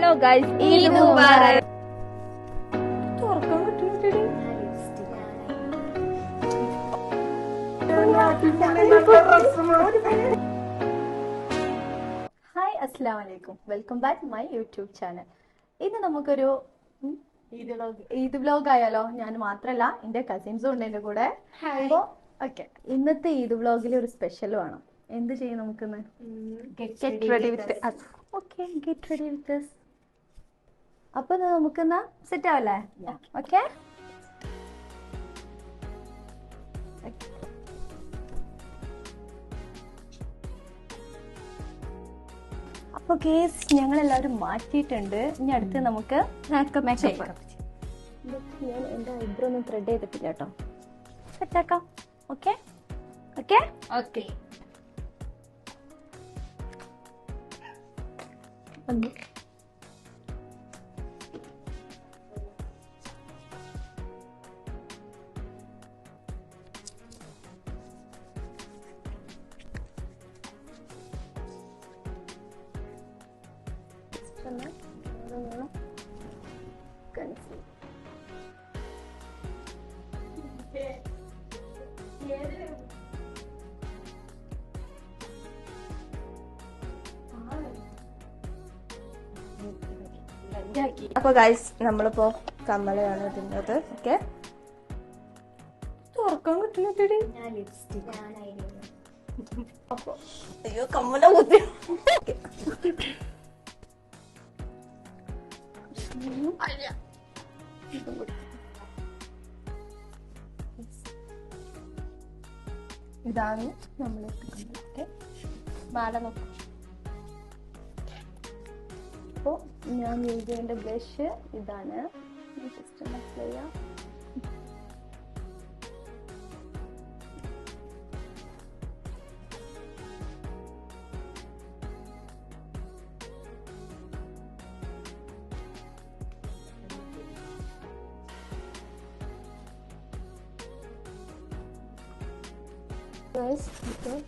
Hello guys Eid Mubarak hi അസ്സാം വലൈക്കും welcome back my YouTube channel ഇന്ന് നമുക്കൊരു ഈദ് വ്ലോഗ് ആയാലോ? ഞാൻ മാത്രല്ല എന്റെ കസിൻസും ഉണ്ട് എന്റെ കൂടെ. ഓക്കെ ഇന്നത്തെ ഈദ് വ്ലോഗിൽ ഒരു സ്പെഷ്യൽ വേണം. എന്ത് ചെയ്യും നമുക്കിന്ന്? Get ready with okay get ready with അപ്പൊ നമുക്കെന്നാ സെറ്റ് ആവല്ലേ? ഓക്കെ അപ്പൊ കേസ് ഞങ്ങൾ എല്ലാവരും മാറ്റിയിട്ടുണ്ട്. ഇനി അടുത്ത് നമുക്ക് മേക്കപ്പ് ഞാൻ എന്റെ ഐബ്രോ ഒന്നും ത്രെഡ് ചെയ്തിട്ടില്ല കേട്ടോ. സെറ്റാക്കാം ഓക്കെ ഓക്കെ ഓക്കെ വന്നു ഒന്ന്. അപ്പൊ ഗൈസ് നമ്മളിപ്പോ കമ്മലയാണ് ഇടുന്നത് ഓക്കെ തുറക്കാൻ കിട്ടുന്നില്ലടി? അയ്യോ കമ്മല കുത്തി. ഇതാണ് നമ്മൾ എടുക്കുന്നത് മാല നോക്കാം. അപ്പോൾ ഞാൻ ചെയ്യേണ്ട ബ്രഷ് ഇതാണ്. Nice. Okay.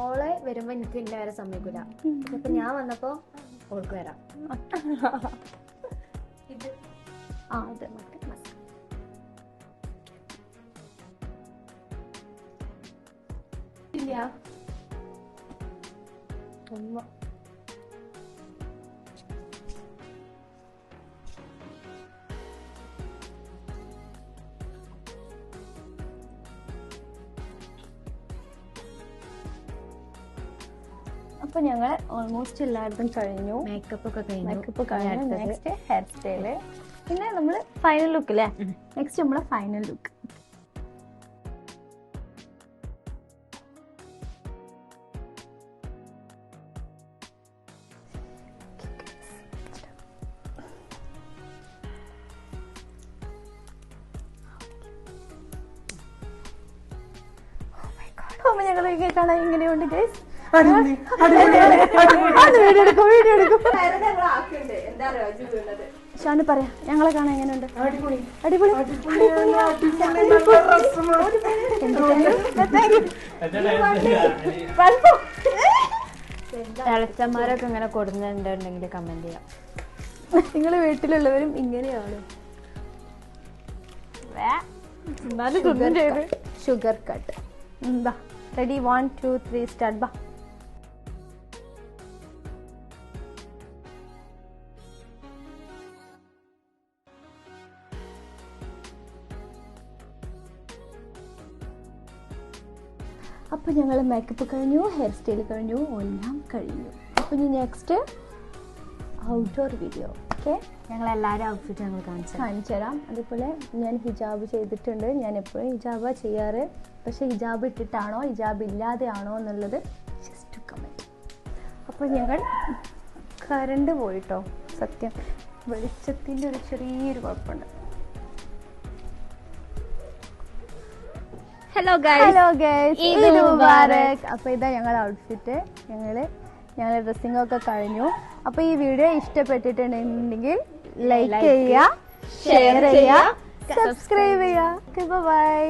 ഓളെ വരുമ്പോ എനിക്ക് ഇന്ന വരെ സമ്മതിക്കൂല. അപ്പൊ ഞാൻ വന്നപ്പോ ഓൾക്ക് വരാം. ആ അതെ മറ്റേ മസാല. ഇല്ല. ഉമ്മ അപ്പൊ ഞങ്ങൾ ഓൾമോസ്റ്റ് എല്ലായിടത്തും കഴിഞ്ഞു. മേക്കപ്പ് ഒക്കെ കഴിഞ്ഞു. മേക്കപ്പ് കഴിഞ്ഞു. നെക്സ്റ്റ് ഹെയർ സ്റ്റൈൽ പിന്നെ നമ്മൾ ഫൈനൽ ലുക്ക് അല്ലേ നെക്സ്റ്റ് നമ്മളെ ഫൈനൽ ലുക്ക് അപ്പൊ ഞങ്ങൾ കാണാൻ ഇങ്ങനെയുണ്ട് ഗൈസ് വീഡിയോ എടുക്കും വീഡിയോ എടുക്കും. ഷാന് പറയാ ഞങ്ങളെ കാണാൻ എങ്ങനെയുണ്ട്? അടിപൊളി. അടിപൊളി. ഇളച്ചന്മാരൊക്കെ ഇങ്ങനെ കൊടുക്കുന്നുണ്ടെങ്കിൽ കമന്റ് ചെയ്യാം. നിങ്ങൾ വീട്ടിലുള്ളവരും ഇങ്ങനെയാണ്. ഷുഗർ കട്ട് ബാ ready one two three start ബാ അപ്പോൾ ഞങ്ങൾ മേക്കപ്പ് കഴിഞ്ഞു ഹെയർ സ്റ്റൈൽ കഴിഞ്ഞു എല്ലാം കഴിഞ്ഞു. അപ്പോൾ ഇനി നെക്സ്റ്റ് ഔട്ട്ഡോർ വീഡിയോ ഓക്കെ. ഞങ്ങൾ എല്ലാവരും ഔട്ട്ഫിറ്റ് ഞങ്ങൾ കാണിച്ചു കാണിച്ചു തരാം അതുപോലെ ഞാൻ ഹിജാബ് ചെയ്തിട്ടുണ്ട്. ഞാൻ എപ്പോഴും ഹിജാബ ചെയ്യാറ്. പക്ഷെ ഹിജാബ് ഇട്ടിട്ടാണോ ഹിജാബ് ഇല്ലാതെയാണോ എന്നുള്ളത് ജസ്റ്റ് കമന്റ് അപ്പോൾ ഞങ്ങൾ കറണ്ട് പോയിട്ടോ? സത്യം. വെളിച്ചത്തിന്റെ ഒരു ചെറിയൊരു കുഴപ്പമുണ്ട്. Hello hello guys Eid Mubarak. അപ്പോൾ അപ്പൊ ഇതാ ഞങ്ങളുടെ ഔട്ട്ഫിറ്റ് ഞങ്ങൾ ഞങ്ങളുടെ ഡ്രസ്സിംഗ് ഒക്കെ കഴിഞ്ഞു. അപ്പൊ ഈ വീഡിയോ ഇഷ്ടപ്പെട്ടിട്ടുണ്ടെങ്കിൽ ലൈക്ക് ചെയ്യുക ഷെയർ ചെയ്യുക സബ്സ്ക്രൈബ് ചെയ്യുക. ബൈ